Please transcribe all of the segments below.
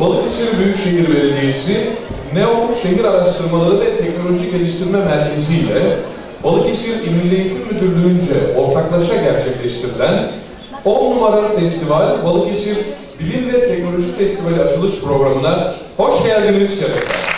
Balıkesir Büyükşehir Belediyesi Neon Şehir Araştırmaları ve Teknoloji Geliştirme Merkezi ile Balıkesir İl Milli Eğitim Müdürlüğü'nce ortaklaşa gerçekleştirilen 10 numara festival Balıkesir Bilim ve Teknoloji Festivali açılış programına hoş geldiniz şerefler.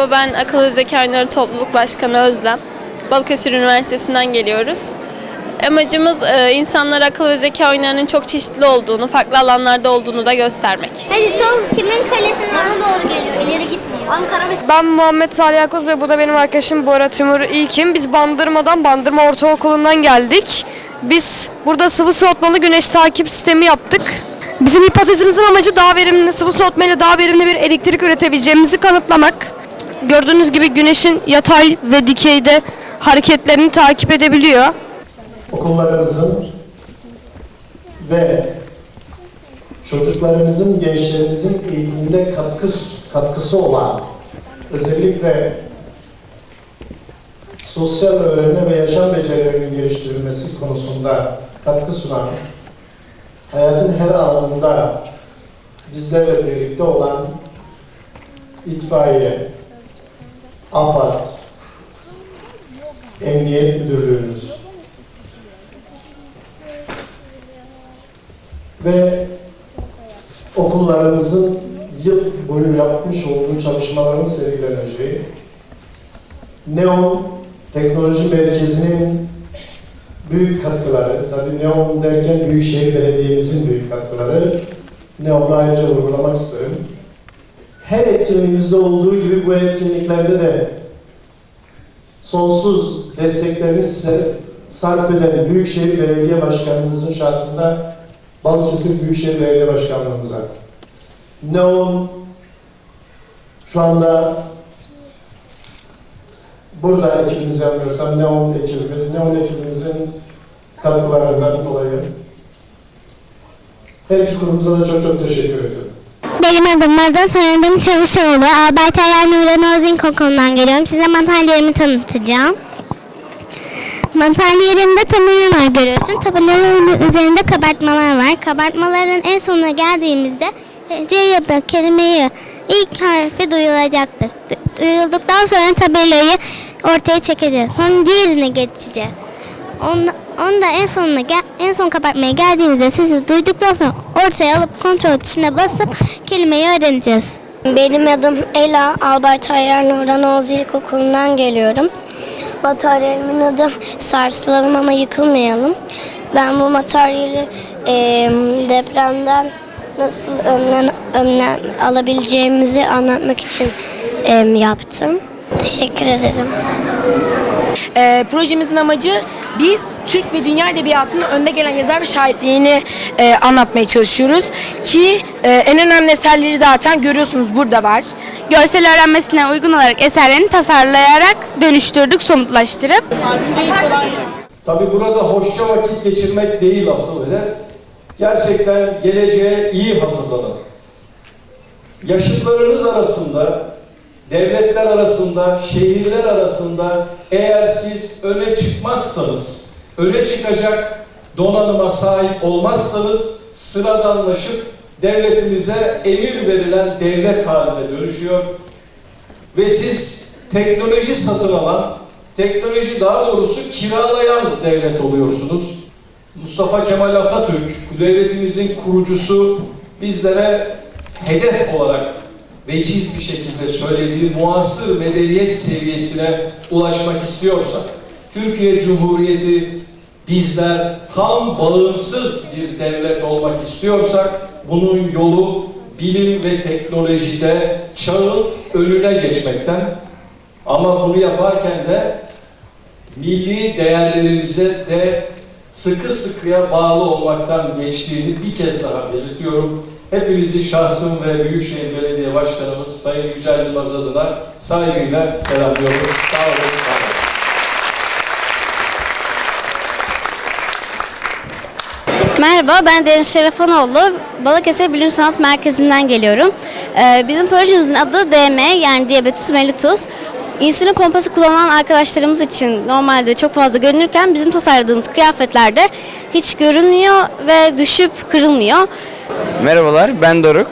Merhaba ben Akıllı Zeka Oyunları Topluluk Başkanı Özlem. Balıkesir Üniversitesi'nden geliyoruz. Amacımız e, insanlara akıllı zeka oyunlarının çok çeşitli olduğunu, farklı alanlarda olduğunu da göstermek. Hadi son kimin kalesine ona doğru geliyor. İleri gitmiyor. Ankara mı? Ben Muhammed Salih Yakut ve bu da benim arkadaşım Bora Timur İlkin. Biz Bandırma'dan, Bandırma Ortaokulu'ndan geldik. Biz burada sıvı soğutmalı güneş takip sistemi yaptık. Bizim hipotezimizin amacı daha verimli, sıvı soğutma ile daha verimli bir elektrik üretebileceğimizi kanıtlamak. Gördüğünüz gibi güneşin yatay ve dikeyde hareketlerini takip edebiliyor. okullarımızın ve çocuklarımızın, gençlerimizin eğitiminde katkısı, katkısı olan özellikle sosyal öğrenme ve yaşam becerilerinin geliştirilmesi konusunda katkı sunan, hayatın her alanında bizlerle birlikte olan itfaiye, AFAD, Emniyet Müdürlüğümüz, ve okullarımızın yıl boyu yapmış olduğu çalışmaların sergileneceği Neon Teknoloji Merkezi'nin büyük katkıları, tabii Neon derken Büyükşehir Belediye'mizin büyük katkıları, Neon'u ayrıca vurgulamak isterim. Her etkinliğimizde olduğu gibi bu etkinliklerde de sonsuz desteklerini size sarf eden Büyükşehir Belediye Başkanımızın şahsında Balıkesir Büyükşehir Belediye Başkanlığımıza. Neon şu anda burada ekibimizi yapıyorsam Neon ekibimiz, Neon ekibimizin katkılarından dolayı her iki kurumumuza da çok çok teşekkür ediyorum. Benim adım Madan, soyadım Çavuşoğlu. Albert Ayar Nuran Özin Kokul'dan geliyorum. Size materyallerimi tanıtacağım. Materyallerimde tabelalar görüyorsun. Tabelaların üzerinde kabartmalar var. Kabartmaların en sonuna geldiğimizde C ya da kelimeyi ilk harfi duyulacaktır. Du- Duyulduktan sonra tabelayı ortaya çekeceğiz. Sonra diğerine geçeceğiz. Onda, onda en sonuna gel, en son kapatmaya geldiğimizde sesi duyduktan sonra ortaya alıp kontrol tuşuna basıp kelimeyi öğreneceğiz. Benim adım Ela, Albert Ayar Nurhan Oğuz İlkokulu'ndan geliyorum. Materyalimin adı Sarsılalım ama yıkılmayalım. Ben bu materyali eee, depremden nasıl önlen, önlem alabileceğimizi anlatmak için eee, yaptım. Teşekkür ederim. Ee, projemizin amacı biz Türk ve dünya edebiyatının önde gelen yazar ve şairlerini e, anlatmaya çalışıyoruz. Ki e, en önemli eserleri zaten görüyorsunuz burada var. Görsel öğrenmesine uygun olarak eserlerini tasarlayarak dönüştürdük, somutlaştırıp. Tabi burada hoşça vakit geçirmek değil asıl hedef. Gerçekten geleceğe iyi hazırlanın. Yaşıtlarınız arasında, devletler arasında, şehirler arasında eğer siz öne çıkmazsanız, öne çıkacak donanıma sahip olmazsanız sıradanlaşıp devletinize emir verilen devlet haline dönüşüyor ve siz teknoloji satın alan, teknoloji daha doğrusu kiralayan devlet oluyorsunuz. Mustafa Kemal Atatürk, devletimizin kurucusu bizlere hedef olarak veciz bir şekilde söylediği muasır medeniyet seviyesine ulaşmak istiyorsak, Türkiye Cumhuriyeti bizler tam bağımsız bir devlet olmak istiyorsak bunun yolu bilim ve teknolojide çağın önüne geçmekten ama bunu yaparken de milli değerlerimize de sıkı sıkıya bağlı olmaktan geçtiğini bir kez daha belirtiyorum. Hepinizi şahsım ve Büyükşehir Belediye Başkanımız Sayın Yücel Yılmaz adına saygıyla selamlıyorum. Sağ olun. var olun. Merhaba, ben Deniz Şerefanoğlu. Balıkesir Bilim Sanat Merkezi'nden geliyorum. Ee, bizim projemizin adı DM yani Diabetes mellitus. İnsülin pompası kullanan arkadaşlarımız için normalde çok fazla görünürken bizim tasarladığımız kıyafetlerde hiç görünmüyor ve düşüp kırılmıyor. Merhabalar, ben Doruk.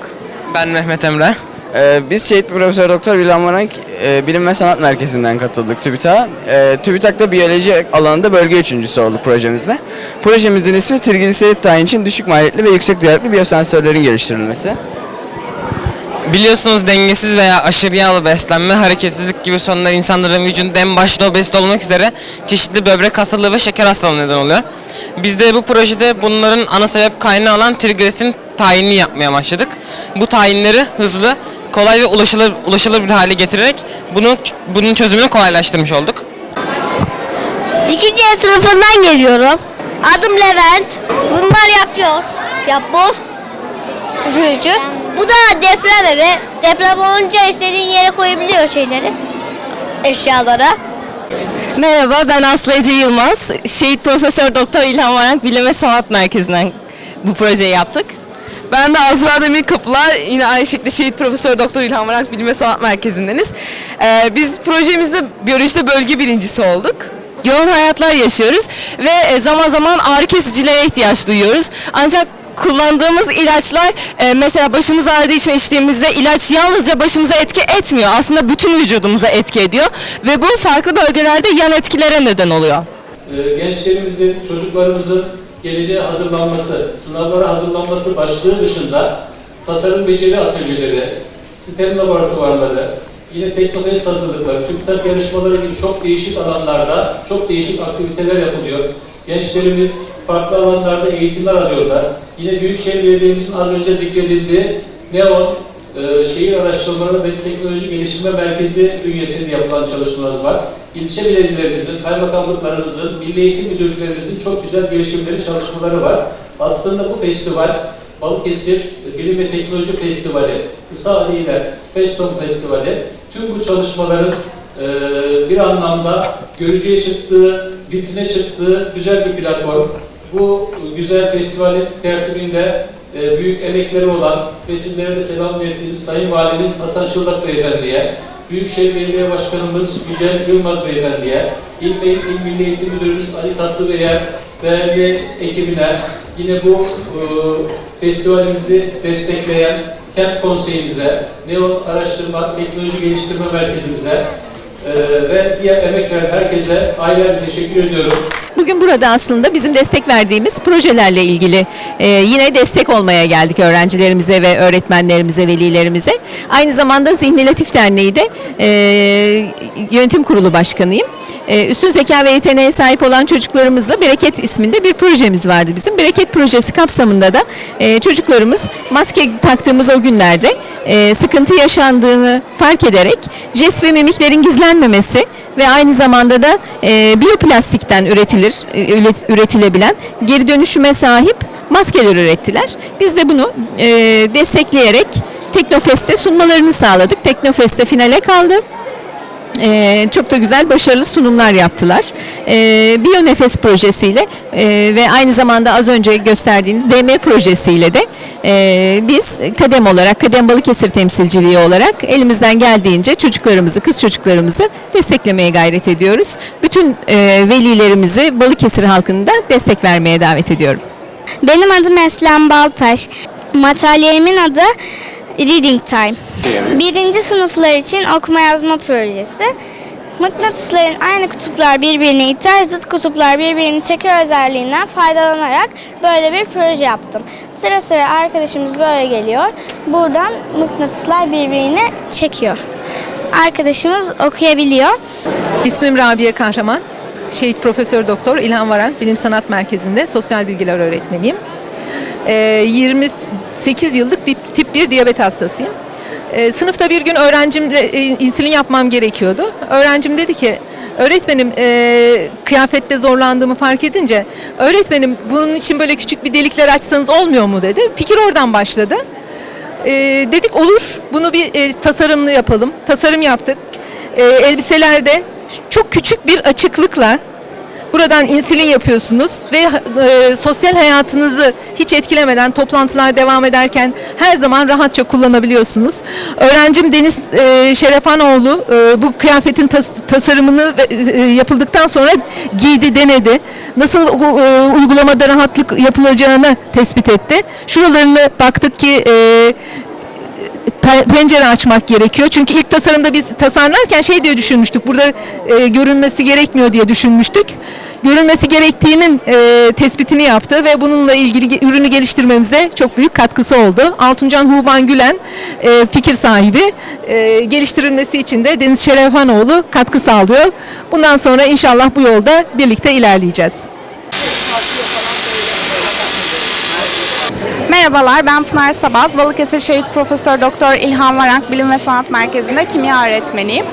Ben Mehmet Emre. Ee, biz Şehit Profesör Doktor Wilhelm Varank e, Bilim ve Sanat Merkezi'nden katıldık TÜBİTAK'a. E, TÜBİTAK'ta biyoloji alanında bölge üçüncüsü olduk projemizde. Projemizin ismi trigliserit tayin için düşük maliyetli ve yüksek duyarlılıklı biyosensörlerin geliştirilmesi. Biliyorsunuz dengesiz veya aşırı yağlı beslenme, hareketsizlik gibi sorunlar insanların vücudunda en başta obezite olmak üzere çeşitli böbrek hastalığı ve şeker hastalığı neden oluyor. Biz de bu projede bunların ana sebep kaynağı olan trigliserin tayinini yapmaya başladık. Bu tayinleri hızlı, kolay ve ulaşılır, ulaşılır bir hale getirerek bunu bunun çözümünü kolaylaştırmış olduk. İkinci sınıfından geliyorum. Adım Levent. Bunlar yapıyor. Yapboz. Üzücü. Bu da deprem evi. Deprem olunca istediğin yere koyabiliyor şeyleri. Eşyalara. Merhaba ben Aslı Ece Yılmaz. Şehit Profesör Doktor İlhan Varank Bilim ve Sanat Merkezi'nden bu projeyi yaptık. Ben de Azra Demir Kapılar, yine aynı şekilde Şehit Profesör Doktor İlhan Varank Bilim ve Sanat Merkezi'ndeniz. Ee, biz projemizde biyolojide bölge birincisi olduk. Yoğun hayatlar yaşıyoruz ve e, zaman zaman ağrı kesicilere ihtiyaç duyuyoruz. Ancak kullandığımız ilaçlar e, mesela başımız ağrıdığı için içtiğimizde ilaç yalnızca başımıza etki etmiyor. Aslında bütün vücudumuza etki ediyor ve bu farklı bölgelerde yan etkilere neden oluyor. Ee, gençlerimizin, çocuklarımızın geleceğe hazırlanması, sınavlara hazırlanması başlığı dışında tasarım beceri atölyeleri, sistem laboratuvarları, yine teknofest hazırlıkları, TÜBİTAK yarışmaları gibi çok değişik alanlarda çok değişik aktiviteler yapılıyor. Gençlerimiz farklı alanlarda eğitimler alıyorlar. Yine Büyükşehir Belediye'mizin az önce zikredildiği NEON, e, Şehir Araştırmaları ve Teknoloji Geliştirme Merkezi bünyesinde yapılan çalışmalarımız var. İlçe belediyelerimizin, kaymakamlıklarımızın, milli eğitim müdürlüklerimizin çok güzel girişimleri, çalışmaları var. Aslında bu festival Balıkesir Bilim ve Teknoloji Festivali, kısa adıyla Feston Festivali, tüm bu çalışmaların e, bir anlamda görücüye çıktığı, vitrine çıktığı güzel bir platform. Bu güzel festivalin tertibinde e, büyük emekleri olan ve sizlere de selam verdiğimiz Sayın Valimiz Hasan Şıldak Beyefendi'ye, Büyükşehir Belediye Başkanımız Yücel Yılmaz Beyefendi'ye, İl, Bey, İl Milli Eğitim Müdürümüz Ali Tatlı Bey'e, değerli ekibine, yine bu e, festivalimizi destekleyen Kent Konseyimize, Neon Araştırma Teknoloji Geliştirme Merkezimize e, ve diğer emek veren herkese ayrıca teşekkür ediyorum. Bugün burada aslında bizim destek verdiğimiz projelerle ilgili e, yine destek olmaya geldik öğrencilerimize ve öğretmenlerimize, velilerimize. Aynı zamanda Zihni Latif Derneği'de e, yönetim kurulu başkanıyım. E, üstün zeka ve yeteneğe sahip olan çocuklarımızla Bereket isminde bir projemiz vardı bizim. Bereket projesi kapsamında da e, çocuklarımız maske taktığımız o günlerde e, sıkıntı yaşandığını fark ederek jest ve mimiklerin gizlenmemesi ve aynı zamanda da e, biyoplastikten üretilir, e, üret- üretilebilen geri dönüşüme sahip maskeler ürettiler. Biz de bunu e, destekleyerek Teknofest'te sunmalarını sağladık. Teknofest'te finale kaldı. Ee, çok da güzel başarılı sunumlar yaptılar. Ee, Biyonefes projesiyle e, ve aynı zamanda az önce gösterdiğiniz DM projesiyle de e, biz Kadem olarak, Kadem Balıkesir temsilciliği olarak elimizden geldiğince çocuklarımızı, kız çocuklarımızı desteklemeye gayret ediyoruz. Bütün e, velilerimizi Balıkesir halkını da destek vermeye davet ediyorum. Benim adım Eslem Baltaş. Materyalimin adı Reading Time. Birinci sınıflar için okuma yazma projesi. Mıknatısların aynı kutuplar birbirini iter, zıt kutuplar birbirini çeker özelliğinden faydalanarak böyle bir proje yaptım. Sıra sıra arkadaşımız böyle geliyor. Buradan mıknatıslar birbirini çekiyor. Arkadaşımız okuyabiliyor. İsmim Rabia Kahraman. Şehit Profesör Doktor İlhan Varank Bilim Sanat Merkezi'nde sosyal bilgiler öğretmeniyim. Ee, 20 8 yıllık dip- tip 1 diyabet hastasıyım. E, sınıfta bir gün öğrencimle e, insülin yapmam gerekiyordu. Öğrencim dedi ki öğretmenim e, kıyafette zorlandığımı fark edince öğretmenim bunun için böyle küçük bir delikler açsanız olmuyor mu dedi. Fikir oradan başladı. E, dedik olur bunu bir e, tasarımlı yapalım. Tasarım yaptık. E, elbiselerde çok küçük bir açıklıkla Buradan insülin yapıyorsunuz ve e, sosyal hayatınızı hiç etkilemeden toplantılar devam ederken her zaman rahatça kullanabiliyorsunuz. Öğrencim Deniz e, Şerefanoğlu e, bu kıyafetin tas- tasarımını e, yapıldıktan sonra giydi, denedi. Nasıl e, uygulamada rahatlık yapılacağını tespit etti. Şuralarını baktık ki e, pencere açmak gerekiyor. Çünkü ilk tasarımda biz tasarlarken şey diye düşünmüştük. Burada e, görünmesi gerekmiyor diye düşünmüştük. Görünmesi gerektiğinin e, tespitini yaptı ve bununla ilgili ürünü geliştirmemize çok büyük katkısı oldu. Altuncan Huban Gülen e, fikir sahibi. E, geliştirilmesi için de Deniz Şerefhanoğlu katkı sağlıyor. Bundan sonra inşallah bu yolda birlikte ilerleyeceğiz. Merhabalar, ben Pınar Sabaz. Balıkesir Şehit Profesör Doktor İlhan Varank Bilim ve Sanat Merkezi'nde kimya öğretmeniyim.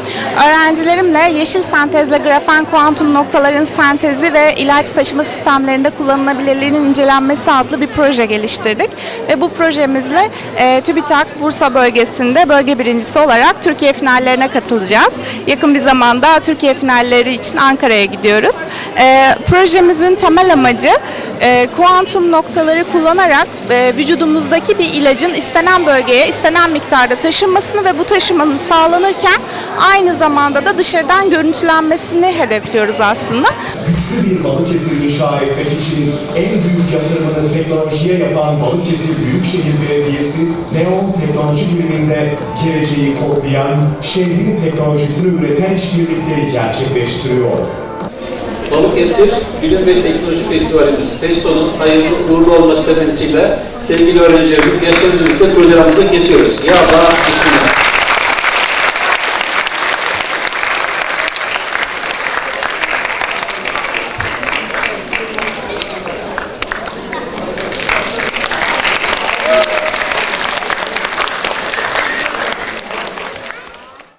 Öğrencilerimle yeşil sentezle grafen kuantum noktaların sentezi ve ilaç taşıma sistemlerinde kullanılabilirliğinin incelenmesi adlı bir proje geliştirdik. Ve bu projemizle e, TÜBİTAK Bursa bölgesinde bölge birincisi olarak Türkiye finallerine katılacağız. Yakın bir zamanda Türkiye finalleri için Ankara'ya gidiyoruz. E, projemizin temel amacı e, kuantum noktaları kullanarak e, vücudumuzdaki bir ilacın istenen bölgeye istenen miktarda taşınmasını ve bu taşımanın sağlanırken aynı zamanda da dışarıdan görüntülenmesini hedefliyoruz aslında. güçlü bir Balıkesir inşa etmek için en büyük yatırımını teknolojiye yapan Balıkesir Büyükşehir Belediyesi Neon Teknoloji Biriminde geleceği kodlayan, şehrin teknolojisini üreten işbirlikleri gerçekleştiriyor. Balıkesir Bilim ve Teknoloji Festivalimiz, Festo'nun hayırlı uğurlu olması temennisiyle sevgili öğrencilerimiz, gençlerimiz birlikte projelerimizi kesiyoruz. Ya Allah, Bismillah.